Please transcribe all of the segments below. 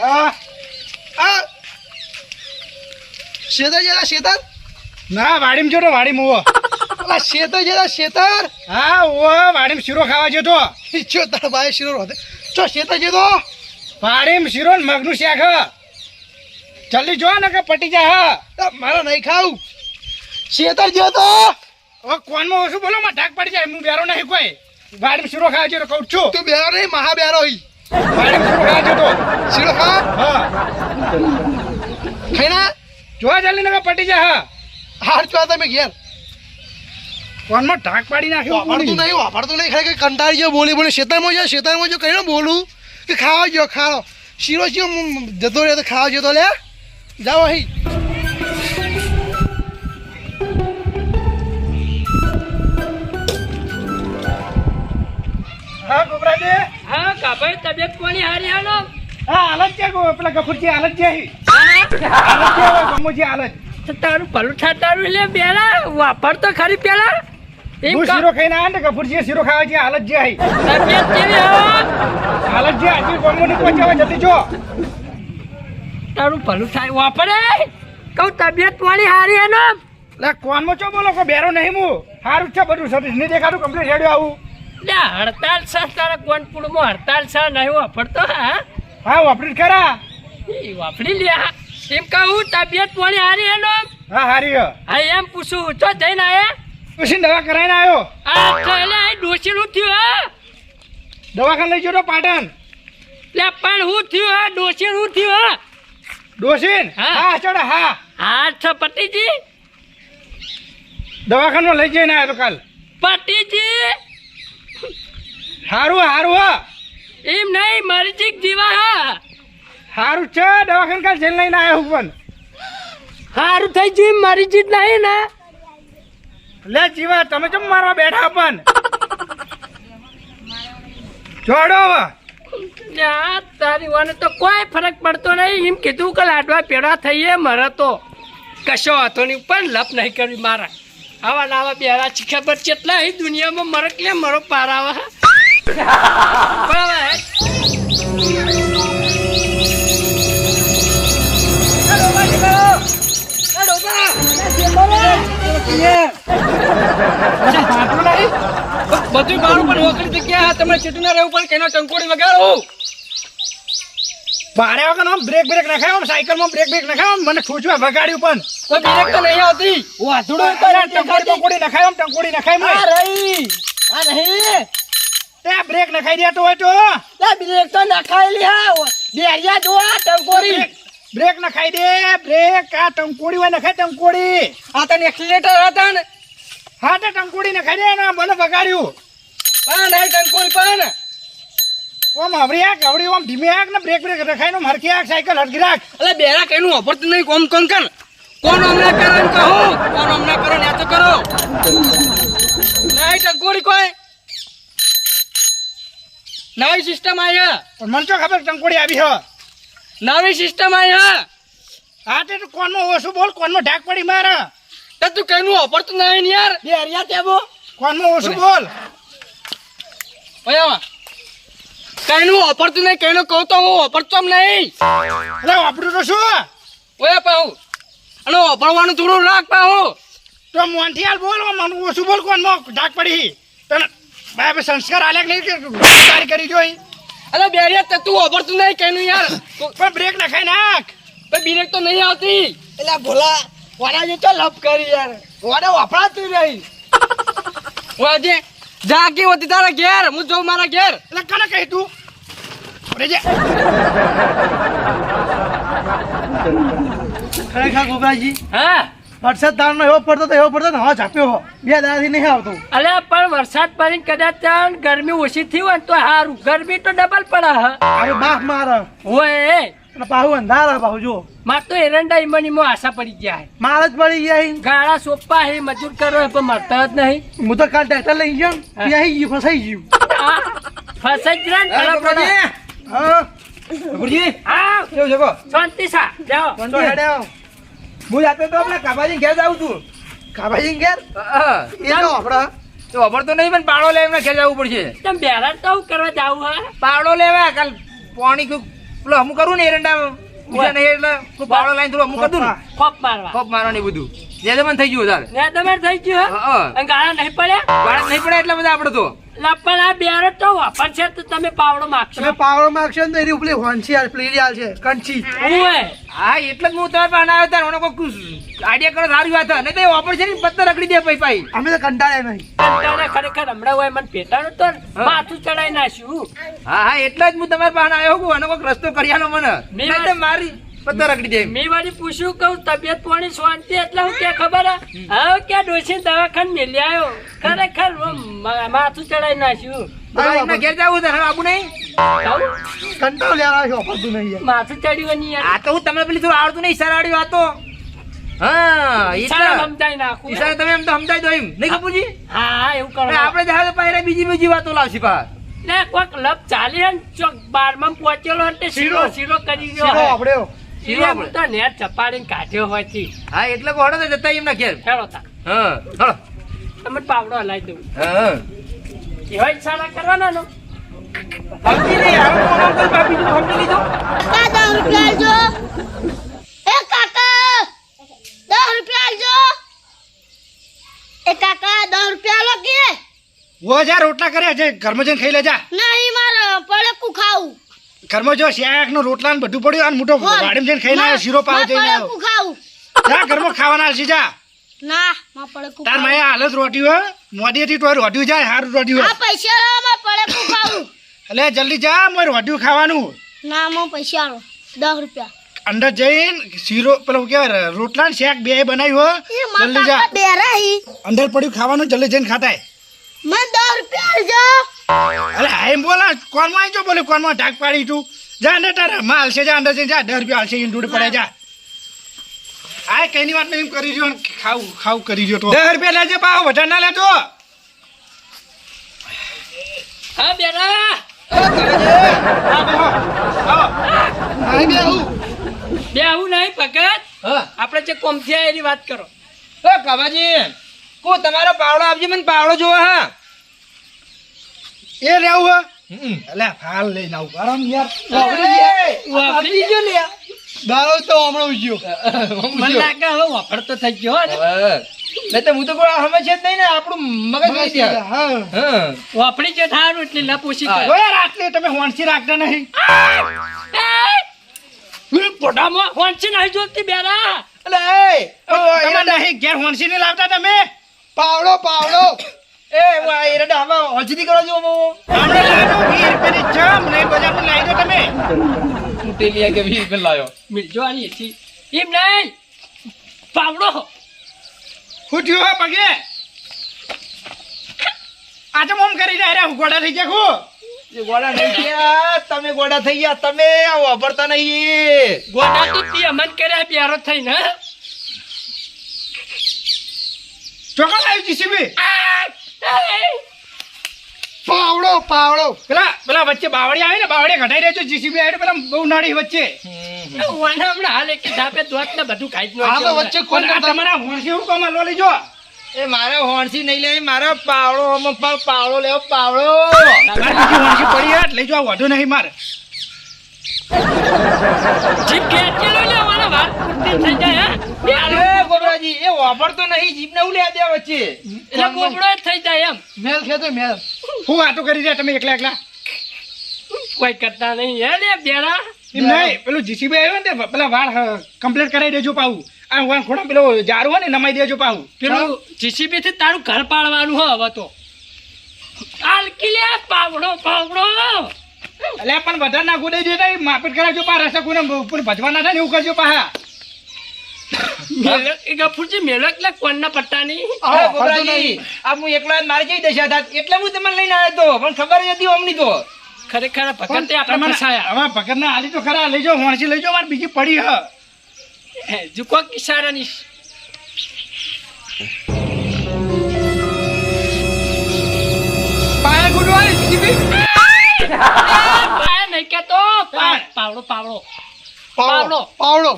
હા. આ. શેતર જેલા શેતર? ના વાડીમ જો વાડીમ ઉવો. અલા શેતર જેલા શેતર? હા ઉવો વાડીમ શીરો ખાવા જતો ઈચ્છો તારા ભાઈ શીરો રોતે ચો શેતર જેતો વાડીમ શીરો ને મગનું શાક. જલ્દી જો ને કે પટી જા હા. મારા નહીં ખાવું. શેતર જેતો હવે કોનમાં ઓછું બોલો માં ઢાક પડી જાય હું બેરો નહીં કોઈ. વાડીમ શીરો ખાવા જતો કહું છું. તું બેરો નહીં મહા બેરો હઈ હા. ખાઈના જો જલ્દી ને પટી જા હા. હાર ચો તમે ઘેર. કોનમાં ઢાક પાડી નાખ્યો વાપરતું નહીં વાપરતું નહીં ખરેખર કંટાળી ગયો બોલી બોલી. શેતરમાં જો શેતરમાં જો કહીને બોલું કે ખાવા જો ખાઓ શીરો શીરો જતો રહ્યો તો ખાવા જતો લે જાઓ અહીં. હા ગોબરાજી હા કાભાઈ તબિયત કોની હારી હાલો. હા હાલત છે પેલા ગફુરજી હાલત છે. હાલત છે ગમુજી હાલત. તારું ભલું થા તારું લે પેલા વાપર તો ખરી પેલા. હું શીરો ખાઈને આવ્યો ને ગફુરજી શીરો ખાવા છે હાલત હી. તબિયત કેવી હો? હાલત છે હજી ગમુની પહોંચાવા જતી તારું ભલું થાય વાપરે? કહું તબિયત કોની હારી એનો લે કોનમાં ચો બોલો કોઈ બેરો નહીં હું. સારું છે બધું. સતીશ નહીં દેખાતું કમ્પ્લીટ રેડિયો આવું. હડતાલ છે તારા કોનપુરમાં હડતાલ છે નહીં વાપરતો હા? હા વાપરી ખરા. એ વાપરી લ્યા. એમ કહું તબિયત પાણી હારી એનો હા હારી હા. એમ પૂછું તો જઈને આયા? પછી દવા કરાવીને આવ્યો આ તો એટલે આ ડોસીનું થયું હા? દવાખાને લઈ ગયો પાટણ. લે પણ હું થયું હા ડોસીનું થયું હા? ડોસીન? હા. હા ચડે હા. હા છો પતિજી? દવાખાનું લઈ જઈને આવ્યો કાલ. પતિજી? હારું હારું હા. એમ નહીં મરજીક જીવા હા. હારું છે દવાખાન કાલ જેલ લઈને આવ્યો હું પણ. હારું થઈ ગયું મારી જીત નહીં ને. લે જીવા તમે કેમ મારવા બેઠા પણ? જોડો હવે. તારી વાને તો કોઈ ફરક પડતો નહીં. એમ કીધું કે લાડવા પેડા થઈએ મરે તો કશો હતો નહીં. પણ લપ નહીં કરવી મારા. આવા નાવા બેરા છે ખબર કેટલા દુનિયામાં મરે કે મરો પારાવા પણ હવે પાટલું નહીં? બધું મારું પણ ઓકરી જગ્યા તમે ચીટું ના રહેવું પડે કેનો ટંકોડી વગાડો? ભાડે વગર આમ બ્રેક બ્રેક નખાયો સાયકલ સાયકલમાં બ્રેક બ્રેક નખાયો મને ઠોચવા વગાડ્યું પણ. તો બ્રેક તો નહીં આવતી. વાધડો ટંકોડી ટંકોડી નખાયો ટંકોડી નખાય મેં. રહી આ નહીં આ બ્રેક નખાઈ દેતો હોય તો. એ બ્રેક તો નખાયેલી હા બેરિયા જો આ ટંકોરી બ્રેક- નખાઈ દે. બ્રેક આ ટંકોડી હોય નખાય ટંકોડી આ તને એક્સિલેટર હતા ને. હા તો ટંકોડી નખાઈ દે ને મને બગાડ્યું પણ આ ટંકોડી પણ. ઓમ હવરી આગ હવરી ઓમ ધીમે આગ ને બ્રેક બ્રેક રખાય ને હરખી આગ સાયકલ હરખી રાખ. એટલે બેરા કઈનું ઓફર નહીં કોમ કંકન કોણ હમણાં કરો કહો? કોણ હમણાં કરો ને તો કરો. નહીં ટંકોરી કોઈ. નવી સિસ્ટમ આવી હે. પણ મને તો ખબર ટંકોડી આવી હ. નવી સિસ્ટમ આવી હ. હા તે તું કોનમાં ઓછું બોલ કોનમાં ઢાક પડી મારે. તો તું કઈનું વાપરતું નહીં ને યાર. બેરિયા તેબો કોનમાં ઓછું બોલ. ઓયા કઈનું વાપરતું નહીં કઈનું કહું તો હું વાપરતો નહીં. વાપરું તો શું? ઓયા પાહુ અને વાપરવાનું થોડું રાખ પાહુ તો મોનથી હાલ બોલ મને ઓછું બોલ કોનમાં ઢાક પડી. તને બાય સંસ્કાર આલ્યા નહીં કે તારી કરી જોઈ? અરે બેરિયા તે તું વાપરતું નહીં કેનું યાર? પણ બ્રેક નખાય નાખ. પણ બ્રેક તો નહીં આવતી. એટલે ભોલા વાડા જે તો લપ કરી યાર. વાડા વપરાતું નહીં. જા જાગી હોતી તારા ઘેર? હું જોઉં મારા ઘેર. એટલે કને કહી તું? રેજે ખરેખર ગોબરાજી હા? વરસાદ દાળનો એવો પડતો તો એવો પડતો ને હવા છાપ્યો બે દાદાથી નહીં આવતો. અલે પણ વરસાદ પડી કદાચ ત્યાં ગરમી ઓછી થઈ હોય તો સારું ગરમી તો ડબલ પડે હ. હવે બાફ મારે. ઓય અને પાહુ અંધારા પાહુ જો. માર તો એરંડા ઈમનીમાં આશા પડી ગયા હે. માર જ પડી ગયા ગાળા સોપા હે મજૂર કરો પણ મળતા જ નહીં. હું તો કાલ ટ્રેક્ટર લઈ ગયો ત્યાં ગયું ફસાઈ ગયું. ફસાઈ જ ને ભલા. હા. કેવું છે શાંતિ સા. જાઓ. હું જાતે તો આપણે કાબાજી ઘેર જાઉં છું. કાબાજી ઘેર? એ તો આપડા તો ખબર તો નહીં પણ પાડો લેવા એમને ઘેર જવું પડશે. તમે બેરા તો હું કરવા જાવ હા? પાવડો લેવા કાલ પાણી કુક પેલો હું કરું ને એરંડા ઉજા નહીં એટલે પાવડો લાઈન થોડું અમુક કરું ને. ખોપ. મારવા. ખોપ મારવાનું બધું. જે મને થઈ ગયું તારે ને તમારે થઈ ગયું હા? અને ગાળા નહીં પડ્યા? ગાળા નહીં પડે એટલે બધા આપણે તો. લા પણ આ બેરો તો વાપરશે તો તમે પાવડો માગશો. તમે પાવડો માગશો ને એની ઉપલી હોંસી હાલ પેલી હાલ છે કંચી ઓય હા? એટલે જ હું તમારે પાન આવ્યો તાર મને કોઈ આઈડિયા કરો સારી વાત નહીં તો ઓપરેશન પત્તા રખડી દે પૈ પાઈ અમે તો નહીં. કંટાળા ખરેખર હમણાં હોય મને પેટાડો તો ને, હા. માથું ચડાઈ નાખ્યું. હા હા એટલે જ હું તમારા પાસે આવ્યો છું. અને કોઈક રસ્તો કર્યા નો મને. નહીં તો મારી પત્તા રખડી દે મેં વાળી પૂછ્યું કહું તબિયત પાણી શાંતિ એટલે હું ક્યાં ખબર હે? હવે ક્યાં ડોસી દવાખાને મેલી આવ્યો. ખરેખર માથું ચડાઈ નાખ્યું. ઘેર જવું છે હવે નહીં? કહું? લેવા આવ્યો વાપરતું નહીં માથું ચડ્યું નહીં આ તો હું તમને પેલી થોડું આવડતું નહીં ઈશારા હા સમજાઈ નાખું ઈશારા તમે એમ તો સમજાઈ દો એમ. નહીં કપૂરજી? હા એવું કરો. આપણે જહાજ પાયરા બીજી બીજી વાતો લાવશી પા ને કોઈક લપ ચાલી ચોક બારમાં પહોંચેલો હોય શીરો શીરો. કરી તો નેટ ચપાડીને કાઢ્યો હોયથી હા એટલે કોડો તો જતા એમના ઘેર. ખેડો તા. હા હા તમે પાવડો હલાવી દઉં. હા એવા ઈશારા કરવાના નો? સમજી નહીં હવે કોણ અંકલ તું સમજી લીધો. કાકા દસ રૂપિયા આલજો એ કાકા દસ રૂપિયા આલજો એ કાકા દસ રૂપિયા લો કે. વો જા રોટલા કર્યા છે. ઘરમાં જઈને ખાઈ લેજા. નહીં મારે પડેકું ખાવું. ઘરમાં જો શેક નો રોટલા ને બધું પડ્યું અને મોટો. વાડીમાં જઈને ખાઈને આવ્યો શીરો પાવ જઈને આવ્યો. જા ઘરમાં ખાવાના છે જા. ના માં પડેકું તાર માયા હાલત રોટ્યું હે મોડીએથી તો રોટી જાય હારું રોટ્યું આ પૈસા આલો માં પડેકું ખાવું. એટલે જલ્દી જા મારે રોટી ખાવાનું. ના મો પૈસા આલો. દસ રૂપિયા. અંદર જઈને શીરો પેલો કેવાય રોટલા ને શેક બે બનાવ્યું જલ્દી જા. અંદર પડ્યું ખાવાનું જલ્દી જઈને ખાતાય. મને દસ રૂપિયા આલજો અરે હા એમ બોલા કોનમાં આવી જો બોલે? કોનમાં ઢાક પાડી તું? જા ને તારે માલ છે જા અંદર છે જા દસ રૂપિયા હાલશે ઈન ડૂડ પડે જા. આ કઈની વાત નહીં એમ કરી રહ્યો ને ખાવ ખાવ કરી રહ્યો તો? દસ રૂપિયા લેજે પાવ વધારે ના લેતો. હા અહીં બે આવું. નહીં હા. આપણે જે કોમથી એની વાત કરો. ઓ તમારો પાવડો આપજો મને પાવડો જોવા હા. એ રહેવું હે? હમ. અલે લઈને આવું. ગરમ યાર. વાપરી ગયો લે દાળો તો હમણાં ઉજ્યો. મને લાગે હવે વાપરતો થઈ ગયો હો ને. તો હું તો કોઈ સમજ છે નહીં ને આપણું મગજ નહીં હા. હા. વાપરી જે થારું એટલે ના પૂછી. ઓય રાખલે તમે હોણસી રાખતા નહીં. એ પોડામાં વાંચી નહીં જોતી બેરા. એટલે એ તમે નહીં ઘેર હોણસી નહીં લાવતા તમે. પાવડો પાવડો. એ હું આ એરડા હવે હજરી કરો જો હું હમણાં લાવ્યો વીસ રૂપિયાની જમ નહીં બજારમાં લાવી દો તમે. તૂટેલી કે વીસ રૂપિયા લાવ્યો મિલજો આની હતી એમ નહીં. પાવડો. હું થયું હે પગે. આજે મોમ કરી જાય રે ગોડા થઈ ગયા ખુ એ થઈ ગયા થયા. તમે ગોડા થઈ ગયા. તમે આ વાપરતા નહીં. ગોડા તો તે અમન કર્યા પ્યારો થઈને. હે? ચોકન આવી જીસીબી પાવડો પાવડો. પેલા પેલા વચ્ચે બાવળી આવે ને બાવળી ઘટાઈ રહેજો જીસીબી આવે પેલા બહુ નાડી વચ્ચે. વાના હમણાં હાલ એક ધાપે દોત ને બધું ખાઈ જ હા વચ્ચે કોણ તમારા હોંસી હું કમા લો લેજો? એ મારે હોણસી નહીં લેવી મારે પાવડો પણ પાવડો લેવો પાવડો. મારે બીજી હોંસી પડી યાર લઈ જાઓ વધુ નહીં મારે. વાત પૂરતી થઈ જાય હે? બે એ વાપરતો નહીં જીભને લે દે વચ્ચે. એટલે બોબડો જ થઈ જાય એમ. મેલ ખેતો મેલ. હું વાતો કરી રહ્યા તમે એકલા એકલા? કોઈ કરતા નહીં. હે લે બેરા નહીં પેલું જીસીબી આવ્યો ને પેલા વાળ કમ્પ્લીટ કરાવી દેજો પાવું આ હું ખોડા પેલો જારું હોય ને નમાઈ દેજો પાવું પેલું જીસીબી થી તારું ઘર પાડવાનું હો હવે તો. આલકી લે પાવડો પાવડો. એટલે પણ વધારે ના દેતા એ માપેટ કરાવજો પા રસ્તા કોઈને ઉપર ભજવા થાય ને એવું કરજો પાહા ગફુરજી મેલક લે કોણના પટ્ટા અરે ગોબરાજી આ હું એકલો જ મારી જઈ દશા થાત. એટલે હું તમને લઈને આવ્યો તો. પણ ખબર જ હતી અમની તો. ખરેખર આપણે ફસાયા. હવે ના તો ખરા. લઈ હોણસી બીજી પડી હ. ઝુકો કિશારાની પાયા ગુડવાની જીસીબી પાયા નહીં કેતો. પાવડો. પાવડો પાવડો. પાવડો.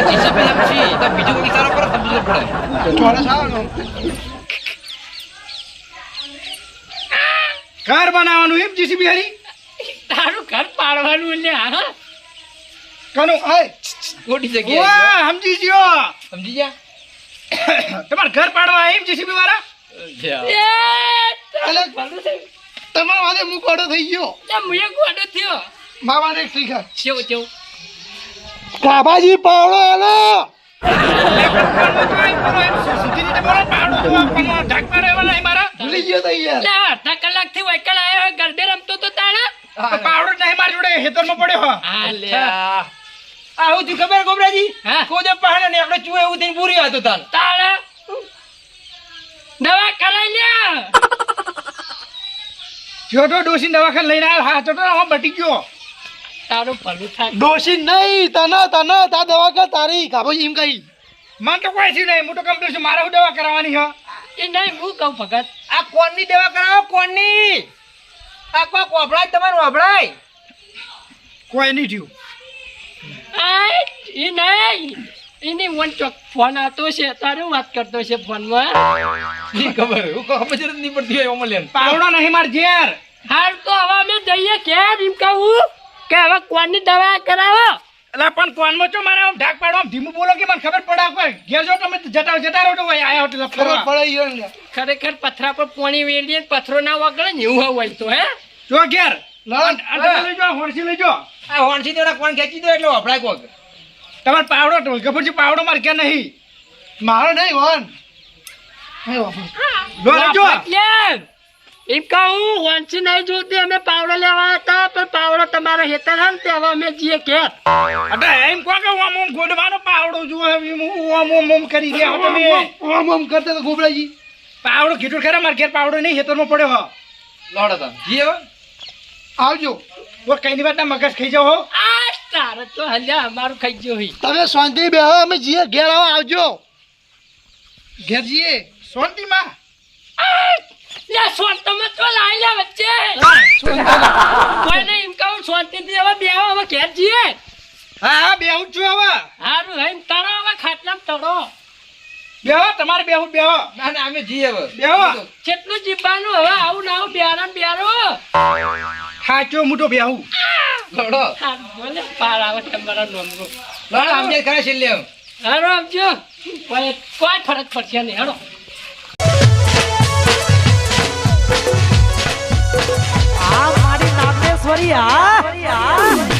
એ દિશા પેલા પછી બીજો કોઈ સારો કરો સમજવું પડે ચોરસ આવે ને ઘર બનાવવાનું એમ જીસીબી હરી તારું ઘર પાડવાનું એટલે હા કનું આય ખોટી જગ્યા વાહ સમજી ગયો સમજી ગયા તમારે ઘર પાડવા એમ જીસીબી વાળા તમારો હું ગોડો થઈ ગયો મુએ ગોડો થયો ઠીક શીખા કેવું કેવું કાબાજી પાવડો એનો. તો ભૂલી ગયો તો યાર. અડધા કલાકથી વૈકલ આવ્યો ગરબે રમતો તો તાણા. તો પાવડો નહીં મારી જોડે હેતરમાં પડ્યો હા લે અલ્યા. આ હું ખબર ગોબરાજી? હા. કોદે પહાડ ને આપણે ચૂહે એવું થઈને પૂરી હતો તાન તાણા. દવા કરાઈ લ્યા જોટો ડોસી દવાખાને લઈને આવ્યો. હા ચોટો બટી ગયો. તારું ભલું થાય. ડોશી નહીં તને તને તા દવા કર તારી કાબો એમ કહી. મને તો કોઈ છે નહીં હું તો કમ્પ્લીટ છું મારે હું દવા કરાવવાની હો? એ નહીં હું કહું ભગત. આ કોણની દવા કરાવો કોણની? આ કોઈ કોભળાય તમારું અભળાય કોઈ નહીં થયું? આ એ નહીં. એની વન ચોક ફોન આવતો છે તારે વાત કરતો છે ફોનમાં? નહીં ખબર હું ખબર જ નહીં પડતી હોય ઓમાં પાવડો નહીં માર ઝેર. હાલ તો હવે અમે જઈએ ક્યાં એમ કહું? કે હવે કોની દવા કરાવો? એટલે પણ કોનમાં ચો મારે આમ ઢાક પાડો આમ ધીમું બોલો કે મને ખબર પડે? કોઈ ઘેર જો તમે જતા જતા રહો તો ભાઈ આયા હોટલ ખબર પડે ખરેખર પથરા પર પોણી વેલી પથરો ના વગડે ને એવું હોય તો હે? જો ઘેર. જાઓ હોણસી લઈ જો આ હોણસી દેવડા કોણ ખેંચી દો એટલે વપરાય કોક. તમારે પાવડો તો ગફુરજી પાવડો મારે કે નહીં. મારો નહીં હોન. લો એટલે એમ કહું વાંચી નહીં જોતી અમે પાવડો લેવા હતા પણ પાવડો તમારો હેતર હે ને હવે અમે જઈએ ઘેર. અટે એમ કહો કે ઓમ ઓમ ગોડવાનો પાવડો જુઓ ઓમ ઓમ આમ કરી ગયા તમે. આમ આમ કરતા તો ગોબરાજી પાવડો કીધું ખરા મારે ઘેર પાવડો નહીં હેતરમાં પડ્યો હો. લોડો તાન. જી હવે આવજો. તો કઈની વાતના મગજ ખાઈ હો. આ તારે તો હલ્યા અમારું ખાઈ ગયો હોય. તમે શાંતિ બેહો અમે જીએ ઘેર આવો આવજો. ઘેર જીએ. શાંતિમાં. લે શાંતમાં તો લાઈ લે વચ્ચે. કોઈ? નહીં એમ કહું શાંતિથી હવે બેહો હવે ઘેર જઈએ. હા હા બેહું છું હવે. હારું હે તળો હવે ખાટલામાં તળો. બેહો તમારે બેહું બેહો. ના ના અમે જી હવે. બેહો. કેટલું જીવવાનું હવે આવું ના આવું બેહારા ને બેરો સાચો મોટો બેહું. લોડો બોલે પાર આવે તમારા નોમરો. આમ. હારો આવજો. કોઈ કોઈ ફરક પડશે નહીં હેડો ફરિયા